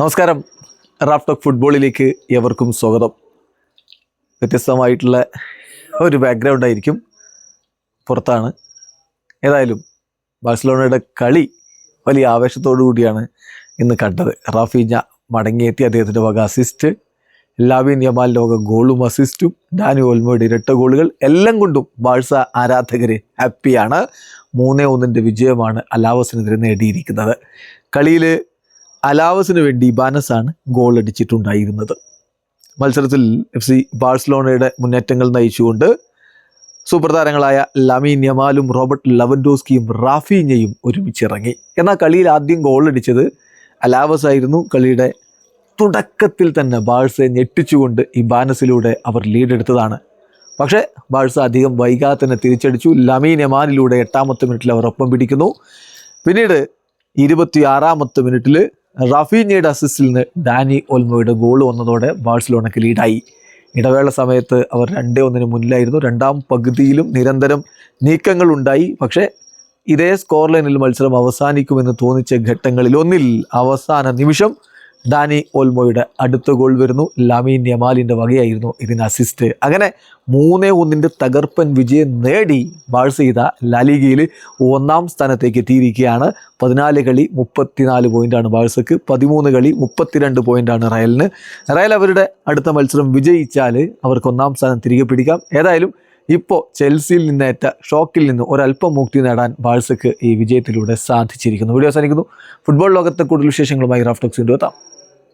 നമസ്കാരം. റാഫ്ടോക്ക് ഫുട്ബോളിലേക്ക് എവർക്കും സ്വാഗതം. വ്യത്യസ്തമായിട്ടുള്ള ഒരു ബാക്ക്ഗ്രൗണ്ട് ആയിരിക്കും പുറത്താണ്. ഏതായാലും ബാഴ്സലോണയുടെ കളി വലിയ ആവേശത്തോടു കൂടിയാണ് ഇന്ന് കണ്ടത്. റാഫീഞ്ഞ മടങ്ങിയെത്തി അദ്ദേഹത്തിന്റെ വക അസിസ്റ്റ് ലാവിൻ യമാൽ ലോക ഗോളും അസിസ്റ്റും ഡാനി ഓൽമോയുടെ ഇരട്ട ഗോളുകൾ എല്ലാം കൊണ്ടും ബാഴ്സ ആരാധകർ ഹാപ്പിയാണ് മൂന്നേ ഒന്നിന്റെ വിജയമാണ് അലാവസിനെതിരെ നേടിയിരിക്കുന്നത്. കളിയിൽ അലാവസിന് വേണ്ടി ബാനസാണ് ഗോൾ അടിച്ചിട്ടുണ്ടായിരുന്നത് മത്സരത്തിൽ എഫ് സി ബാഴ്സലോണയുടെ മുന്നേറ്റങ്ങൾ നയിച്ചുകൊണ്ട് സൂപ്പർ താരങ്ങളായ ലമീൻ യമാലും റോബർട്ട് ലവൻഡോസ്കിയും റാഫീഞ്ഞയും ഒരുമിച്ചിറങ്ങി. എന്നാൽ കളിയിൽ ആദ്യം ഗോൾ അടിച്ചത് അലാവസ് ആയിരുന്നു. കളിയുടെ തുടക്കത്തിൽ തന്നെ ബാഴ്സയെ ഞെട്ടിച്ചുകൊണ്ട് ഈ ബാനസിലൂടെ അവർ ലീഡെടുത്തതാണ്. പക്ഷേ ബാഴ്സ അധികം വൈകാതെ തന്നെ തിരിച്ചടിച്ചു. ലമീൻ യമാനിലൂടെ എട്ടാമത്തെ മിനിറ്റിൽ അവർ ഒപ്പം പിടിക്കുന്നു. പിന്നീട് ഇരുപത്തിയാറാമത്തെ മിനിറ്റിൽ റഫീഞ്ഞയുടെ അസിസ്റ്റിൽ നിന്ന് ഡാനി ഒൽമോയുടെ ഗോൾ വന്നതോടെ ബാഴ്സലോണയ്ക്ക് ലീഡായി ഇടവേള സമയത്ത് അവർ രണ്ടേ ഒന്നിന് മുന്നിലായിരുന്നു. രണ്ടാം പകുതിയിലും നിരന്തരം നീക്കങ്ങൾ ഉണ്ടായി. പക്ഷേ ഇതേ സ്കോർ ലൈനിൽ മത്സരം അവസാനിക്കുമെന്ന് തോന്നിച്ച ഘട്ടങ്ങളിൽ ഒന്നിൽ അവസാന നിമിഷം ഡാനി ഓൽമോയുടെ അടുത്ത ഗോൾ വരുന്നു. ലാമീൻ യമാലിന്റെ വകയായിരുന്നു ഇതിന് അസിസ്റ്റ് അങ്ങനെ മൂന്നേ ഒന്നിന്റെ തകർപ്പൻ വിജയം നേടി ബാഴ്സ ലാലിഗയിൽ ഒന്നാം സ്ഥാനത്തേക്ക് എത്തിയിരിക്കുകയാണ്. പതിനാല് കളി മുപ്പത്തിനാല് പോയിന്റാണ് ബാഴ്സക്ക്. പതിമൂന്ന് കളി മുപ്പത്തിരണ്ട് പോയിന്റാണ് റയലിന്. റയൽ അവരുടെ അടുത്ത മത്സരം വിജയിച്ചാൽ അവർക്ക് ഒന്നാം സ്ഥാനം തിരികെ പിടിക്കാം. ഏതായാലും ഇപ്പോൾ ചെൽസിയിൽ നിന്നേറ്റ ഷോക്കിൽ നിന്ന് ഒരല്പം മുക്തി നേടാൻ ബാഴ്സക്ക് ഈ വിജയത്തിലൂടെ സാധിച്ചിരിക്കുന്നു. വീഡിയോ അവസാനിക്കുന്നു. ഫുട്ബോൾ ലോകത്തെ കൂടുതൽ വിശേഷങ്ങളുമായി റാഫ്റ്റോക്സ് കൊണ്ടുവെത്താം